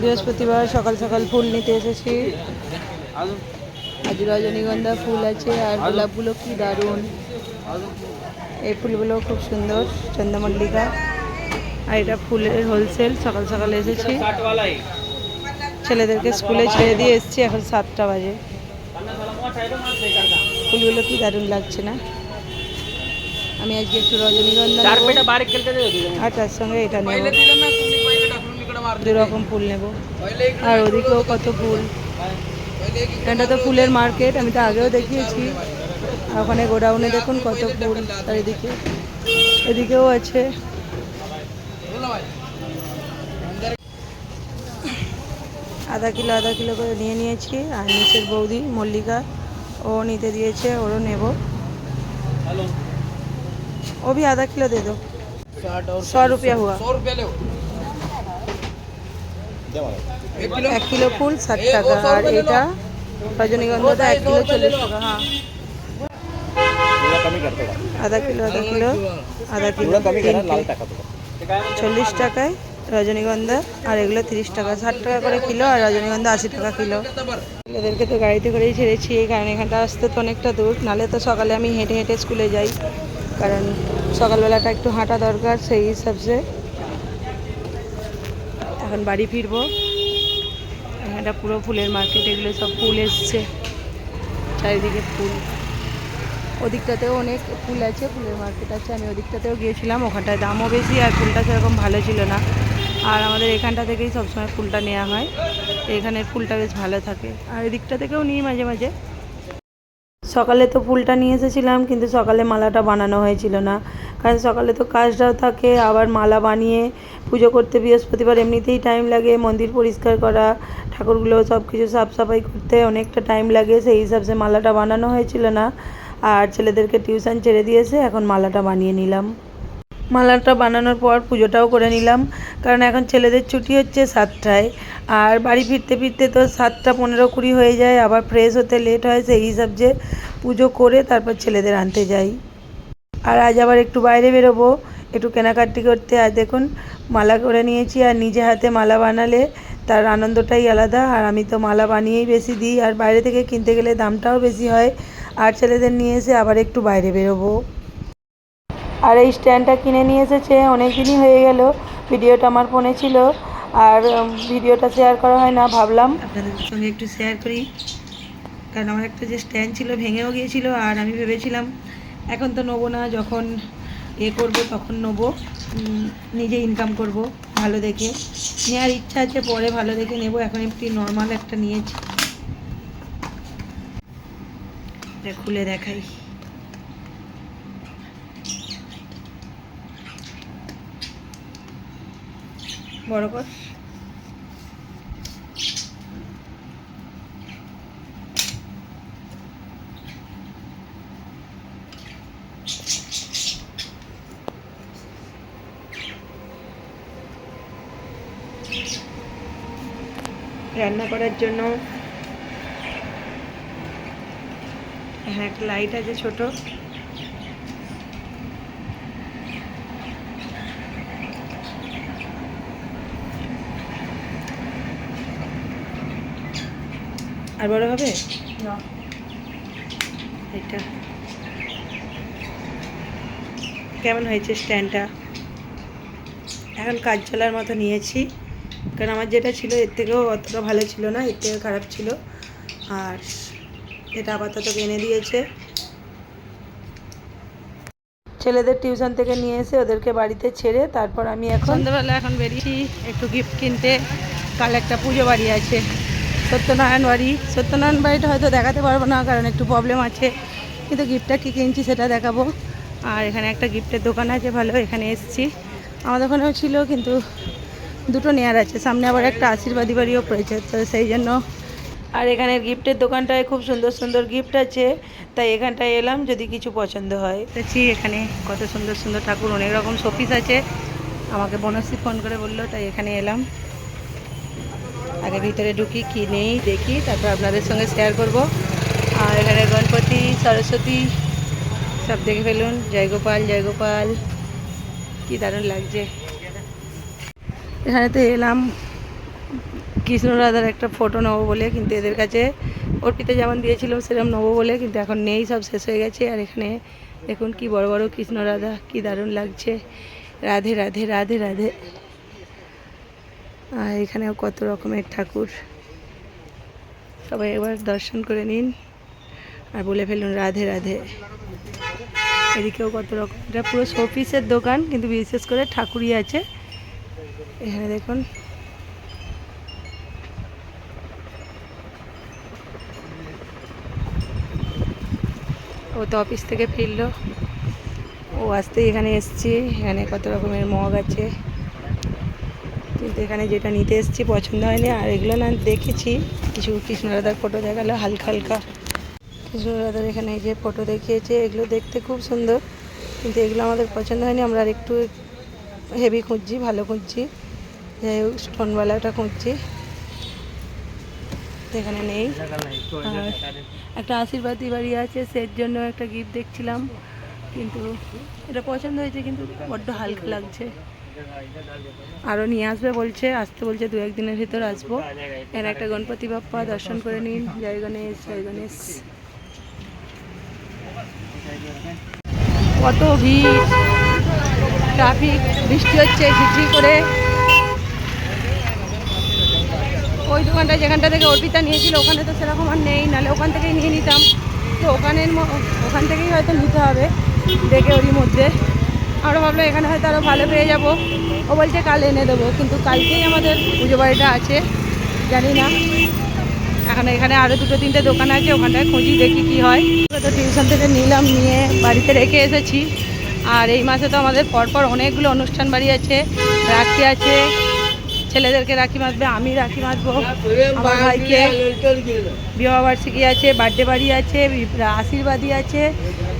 বৃহস্পতিবার সকাল সকাল ফুল নিতে এসেছি। আজ রজনীগন্ধা ফুল আছে আর গোলাপগুলো কি দারুণ। এই ফুলগুলো খুব সুন্দর, চন্দ্রমল্লিকা। আর এটা ফুলের হোলসেল, সকাল সকাল এসেছি। ছেলেদেরকে স্কুলে ছেড়ে দিয়ে এসেছি, এখন সাতটা বাজে। ফুলগুলো কি দারুণ লাগছে না? আমি আজকে একটু রজনীগন্ধা তার সঙ্গে এটা নেব। দু রকম ফুল নেব। আর ওদিকেও কত ফুল। এটা তো ফুলের মার্কেট আমি তো আগেও দেখিয়েছি। আর ওখানে গোডাউনে দেখুন কত ফুল। আর এদিকে এদিকেও আছে। আধা কিলো আধা কিলো করে নিয়ে নিয়েছি। আর নিচের বৌদি মল্লিকা ও নিতে দিয়েছে ওরও নেব। ও भी आधा किलो दे दो सौ रुपया हुआ सौ रुपया ले এক কিলো ফুল ষাট টাকা আর এটা রজনীগন্ধাটা এক কিলো চল্লিশ টাকা হ্যাঁ कमी करतो का আধা কিলো আধা কিলো আধা কিলো थोडं कमी करा তিনটে। लाल टाका तो চল্লিশ টাকায় রজনীগন্ধা আর এগুলো তিরিশ টাকা ষাট টাকা করে কিলো আর রজনীগন্ধা আশি টাকা কিলো ছেলেদেরকে তো গাড়িতে করেই ছেড়েছি কারণ এখানটা আসতে তো অনেকটা দূর নালে তো সকালে আমি হেঁটে হেঁটে স্কুলে যাই কারণ সকালবেলাটা একটু হাঁটা দরকার, সেই হিসাবে। এখন বাড়ি ফিরবো। এখানটা পুরো ফুলের মার্কেট এগুলো সব ফুল এসছে। চারিদিকে ফুল। ওদিকটাতেও অনেক ফুল আছে, ফুলের মার্কেট আছে। আমি ওদিকটাতেও গিয়েছিলাম, ওখানটায় দামও বেশি আর ফুলটা সেরকম ভালো ছিল না। আর আমাদের এখানটা থেকেই সবসময় ফুলটা নেওয়া হয়। এখানের ফুলটা বেশ ভালো থাকে। আর এদিকটা থেকেও নিই মাঝে মাঝে। সকালে তো ফুলটা নিয়ে এসেছিলাম, কিন্তু সকালে মালাটা বানানো হয়েছিল না। কারণ সকালে তো কাজটাও থাকে, আবার মালা বানিয়ে পুজো করতে বৃহস্পতিবার এমনিতেই টাইম লাগে, মন্দির পরিষ্কার করা, ঠাকুরগুলো সব কিছু সাফ সাফাই করতে অনেকটা টাইম লাগে, সেই হিসাবে মালাটা বানানো হয়েছিল না। আর ছেলেদেরকে টিউশন ছেড়ে দিয়েছে, এখন মালাটা বানিয়ে নিলাম। মালাটা বানানোর পর পুজোটাও করে নিলাম, কারণ এখন ছেলেদের ছুটি হচ্ছে সাতটায়। আর বাড়ি ফিরতে ফিরতে তো সাতটা পনেরো কুড়ি হয়ে যায়, আবার ফ্রেশ হতে লেট হয়, সেই হিসাব যে পুজো করে তারপর ছেলেদের আনতে যাই। আর আজ আবার একটু বাইরে বেরোবো, একটু কেনাকাটি করতে। আর দেখুন, মালা করে নিয়েছি আর নিজে হাতে মালা বানালে তার আনন্দটাই আলাদা। আর আমি তো মালা বানিয়েই বেশি দিই। আর বাইরে থেকে কিনতে গেলে দামটাও বেশি হয়। আর ছেলেদের নিয়ে এসে আবার একটু বাইরে বেরোবো। আর এই স্ট্যান্ডটা কিনে নিয়ে এসেছে অনেক দিনই হয়ে গেল। ভিডিওটা আমার ফোনে ছিল। আর ভিডিওটা শেয়ার করা হয় না, ভাবলাম আপনাদের সঙ্গে একটু শেয়ার করি। কারণ আমার একটা যে স্ট্যান্ড ছিল ভেঙেও গিয়েছিল আর আমি ভেবেছিলাম এখন তো নেব না, যখন এ করব তখন নেব। নিজে ইনকাম করব, ভালো দেখে। নেওয়ার ইচ্ছা আছে, পরে ভালো দেখে নেব। এখন একটি নর্মাল একটা নিয়েছি। খুলে দেখাই। বড় কর। রান্না করার জন্য। হ্যাঁ একটা লাইট আছে ছোট। আর বড় হবে? এটা। কেমন হয়েছে স্ট্যান্ডটা এখন কাজ চলার মতো নিয়েছি। কারণ আমার যেটা ছিল, এর থেকেও অতটা ভালো ছিল না, এর থেকে খারাপ ছিল। আর এটা আপাতত এনে দিয়েছে। ছেলেদের টিউশন থেকে নিয়ে এসে ওদেরকে বাড়িতে ছেড়ে তারপর আমি এখন সন্ধ্যাবেলা এখন বেরিয়েছি একটু গিফট কিনতে। কাল একটা পুজো বাড়ি আছে, সত্যনারায়ণ বাড়ি। সত্যনারায়ণ বাড়িটা হয়তো দেখাতে পারব না, কারণ একটু প্রবলেম আছে। কিন্তু গিফটটা কী কিনছি সেটা দেখাবো। আর এখানে একটা গিফটের দোকান আছে, ভালো, এখানে এসেছি। আমাদের ওখানেও ছিল, কিন্তু দুটো নেয়ার আছে, সামনে আবার একটা আশীর্বাদী বাড়িও পড়েছে, তো সেই জন্য। আর এখানের গিফটের দোকানটায় খুব সুন্দর সুন্দর গিফট আছে, তাই এখানটায় এলাম যদি কিছু পছন্দ হয়। দেখছি এখানে কত সুন্দর সুন্দর ঠাকুর, অনেক রকম শোপিস আছে। আমাকে বনশ্রী ফোন করে বলল, তাই এখানে এলাম। আগে ভিতরে ঢুকি, কি নেই দেখি, তারপর আপনাদের সঙ্গে শেয়ার করব। আর এখানে গণপতি, সরস্বতী, সব দেখে ফেলুন জয় গোপাল জয় গোপাল কি দারুণ লাগছে। এখানে তো এলাম কৃষ্ণ রাধার একটা ফটো নেব বলে, কিন্তু এদের কাছে অর্পিতে যেমন দিয়েছিল সেরকম নেব বলে, কিন্তু এখন নেই, সব শেষ হয়ে গেছে। আর এখানে দেখুন কি বড় বড় কৃষ্ণ রাধা, কি দারুণ লাগছে। রাধে রাধে রাধে রাধে। আর এখানেও কত রকমের ঠাকুর। সবাই একবার দর্শন করে নিন আর বলে ফেলুন, রাধে রাধে। এদিকেও কত রকম, এটা পুরো শোপিসের দোকান, কিন্তু বিশেষ করে ঠাকুরই আছে। এখানে দেখুন। ও তো অফিস থেকে ফিরলো। ও আসতেই এখানে এসছি। এখানে কত রকমের মগ আছে। কিন্তু এখানে যেটা নিতে এসছি, পছন্দ হয়নি। আর এগুলো না দেখেছি। কিছু কৃষ্ণরাধার ফটো দেখাল, হালকা হালকা। কৃষ্ণরাধার এখানে এই যে ফটো দেখিয়েছে, এগুলো দেখতে খুব সুন্দর। কিন্তু এগুলো আমাদের পছন্দ হয়নি। আমরা আর একটু হেভি খুঁজছি, ভালো খুঁজছি। যাই হোক খুঁজছি। তো এখানে নেই একটা আশীর্বাদী বাড়ি আছে, সের জন্য একটা গিফট দেখছিলাম। কিন্তু এটা পছন্দ হয়েছে, কিন্তু বড্ড হালকা লাগছে। আরও নিয়ে আসবে বলছে, আসতে বলছে, দু একদিনের ভিতর আসব। এর একটা গণপতি বাপ্পা, দর্শন করে নিন। জয় গণেশ জয় গণেশ। কত ভিড়। ট্রাফিক, বৃষ্টি হচ্ছে ঝিঝি করে। ওই দোকানটা যেখানটা থেকে অর্পিতা নিয়েছিল, ওখানে তো সেরকম আর নেই, নাহলে ওখান থেকেই নিয়ে নিতাম। তো ওখানের ওখান থেকেই হয়তো নিতে হবে, দেখে ওরই মধ্যে। আমরা ভাবলাম এখানে হয়তো আরও ভালো পেয়ে যাব। ও বলছে, কাল এনে দেবো। কিন্তু কালকেই আমাদের পুজো বাড়িটা আছে, জানি না। এখন এখানে আরও দুটো, তিনটে দোকান আছে, ওখানটায় খুঁজি, দেখি কি হয়। তো টিউশন থেকে নিলাম, নিয়ে বাড়িতে রেখে এসেছি। আর এই মাসে তো আমাদের পরপর অনেকগুলো অনুষ্ঠান বাড়ি আছে, রাখি আছে ছেলেদেরকে রাখি মাতবে আমি রাখি মাতবো আমার ভাইকে বিবাহবার্ষিকী আছে বার্থডে বাড়ি আছে বি- আশীর্বাদী আছে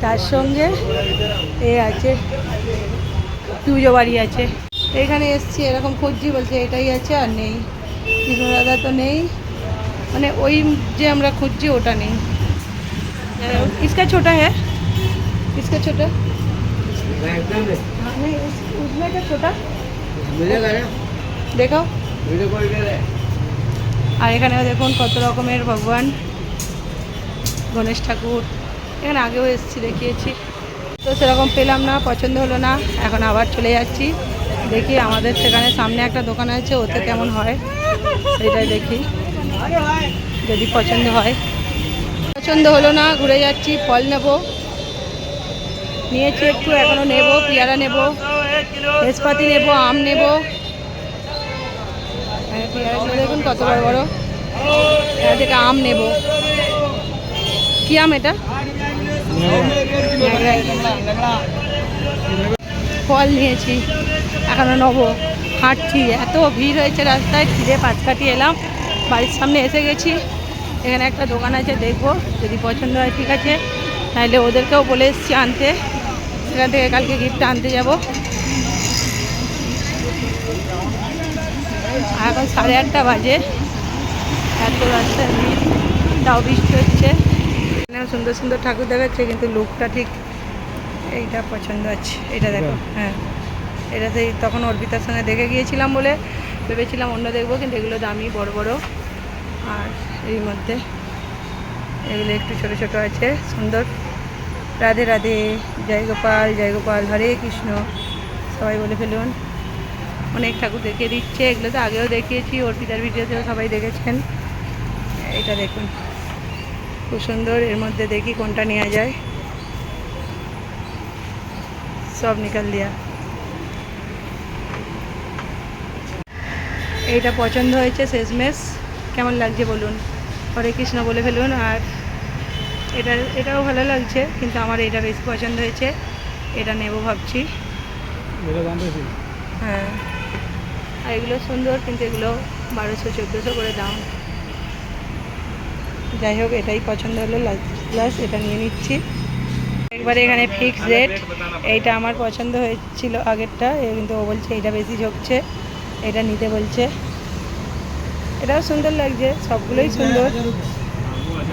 তার সঙ্গে এ আছে পুজো বাড়ি আছে এখানে এসছি এরকম খুঁজছি বলছে এটাই আছে আর নেই কৃষ্ণরাধা তো নেই মানে ওই যে আমরা খুঁজছি ওটা নেই इसका छोटा है इसका छोटा हाँ, नहीं उस- उसमें का छोटा দেখাও। আর এখানেও দেখুন কত রকমের ভগবান গণেশ ঠাকুর। এখানে আগেও এসেছি দেখিয়েছি। তো সেরকম পেলাম না পছন্দ হলো না এখন আবার চলে যাচ্ছি। দেখি আমাদের সেখানে সামনে একটা দোকান আছে ওতে কেমন হয় সেটাই দেখি। যদি পছন্দ হয়। পছন্দ হলো না ঘুরে যাচ্ছি ফল নেব। নিয়েছি একটু এখনও নেব পেয়ারা নেব। তেজপাতি নেব আম নেব। পেয়ারাগুলো দেখুন কত বড় বড়। এখান থেকে আম নেব। কি আম এটা? ফল নিয়েছি এখনও নেব। হাঁটছি, এত ভিড় হয়েছে রাস্তায়, ফিরে পাঁচ কাটিয়ে এলাম। বাড়ির সামনে এসে গেছি। এখানে একটা দোকান আছে, দেখব। যদি পছন্দ হয়, ঠিক আছে। তাহলে ওদেরকেও বলে এসেছি আনতে। সেখান থেকে কালকে গিফট আনতে যাব। এখন সাড়ে আটটা বাজে। এত রাস্তায় ভিড় তাও বৃষ্টি হচ্ছে। সুন্দর সুন্দর ঠাকুর দেখাচ্ছে কিন্তু লুকটা ঠিক এইটা পছন্দ আছে এটা দেখো হ্যাঁ। এটা সেই তখন অর্পিতার সঙ্গে দেখে গিয়েছিলাম বলে ভেবেছিলাম অন্য দেখব কিন্তু এগুলো দামি বড় বড়। আর এর মধ্যে এগুলো একটু ছোট ছোট আছে সুন্দর। রাধে রাধে। জয় গোপাল জয় গোপাল হরে কৃষ্ণ। সবাই বলে ফেলুন। অনেক ঠাকুর দেখিয়ে দিচ্ছে এগুলো তো আগেও দেখিয়েছি অর্পিতার ভিডিওতেও সবাই দেখেছেন। এটা দেখুন খুব সুন্দর এর মধ্যে দেখি কোনটা নেওয়া যায়। সব নিকাল দিয়া। এইটা পছন্দ হয়েছে শেষমেশ। কেমন লাগছে বলুন? হরে কৃষ্ণ বলে ফেলুন আর এটা এটাও ভালো লাগছে কিন্তু আমার এটা বেশি পছন্দ হয়েছে। এটা নেব ভাবছি। হ্যাঁ। আর এগুলো সুন্দর কিন্তু এগুলো বারোশো চোদ্দোশো করে দাম। যাই হোক এটাই পছন্দ হলো। প্লাস এটা নিয়ে নিচ্ছি। একবারে এখানে ফিক্স রেট এইটা আমার পছন্দ হয়েছিল আগেরটা। এ কিন্তু ও বলছে এটা বেশি ঝোঁকছে। এটা নিতে বলছে। এটাও সুন্দর লাগছে সবগুলোই সুন্দর।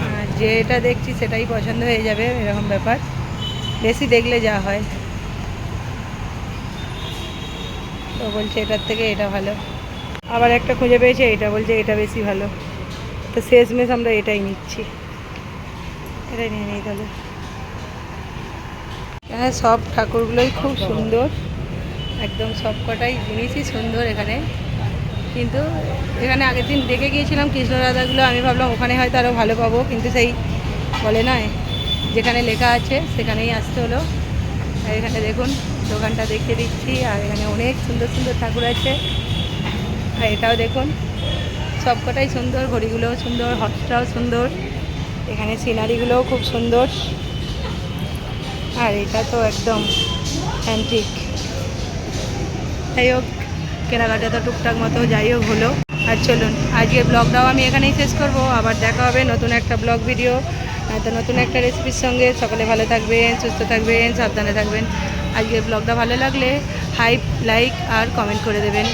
আর যেটা দেখছি সেটাই পছন্দ হয়ে যাবে এরকম ব্যাপার। বেশি দেখলে যা হয়। তো বলছে, এটার থেকে এটা ভালো। আবার একটা খুঁজে পেয়েছে, এটা বলছে, এটা বেশি ভালো। তো শেষমেশ আমরা এটাই নিচ্ছি। এটাই নিয়ে নিই তাহলে। এখানে সব ঠাকুরগুলোই খুব সুন্দর। একদম সব কটাই জিনিসই সুন্দর এখানে। কিন্তু এখানে আগের দিন দেখে গিয়েছিলাম কৃষ্ণ রাধাগুলো, আমি ভাবলাম ওখানে হয়তো আরও ভালো পাবো। কিন্তু সেই বলে নয়। যেখানে লেখা আছে, সেখানেই আসতে হলো। এখানে দেখুন দোকানটা দেখিয়ে দিচ্ছি, আর এখানে অনেক সুন্দর সুন্দর ঠাকুর আছে। আর এটাও দেখুন, সবকটাই সুন্দর, ঘড়িগুলোও সুন্দর হটটাও সুন্দর। এখানে সিনারিগুলোও খুব সুন্দর। আর এটা তো একদম অ্যান্টিক যাই হোক, কেনাকাটা তো টুকটাক মতো, যাই হোক, হলো। আর চলুন, আজকের ব্লগটাও আমি এখানেই শেষ করব। আবার দেখা হবে নতুন একটা ব্লগ ভিডিও। তো নতুন একটা রেসিপির সঙ্গে। সকলে ভালো থাকবেন, সুস্থ থাকবেন, সাবধানে থাকবেন। আজকের ব্লগটা ভালো লাগলে হাইপ লাইক আর কমেন্ট করে দেবেন।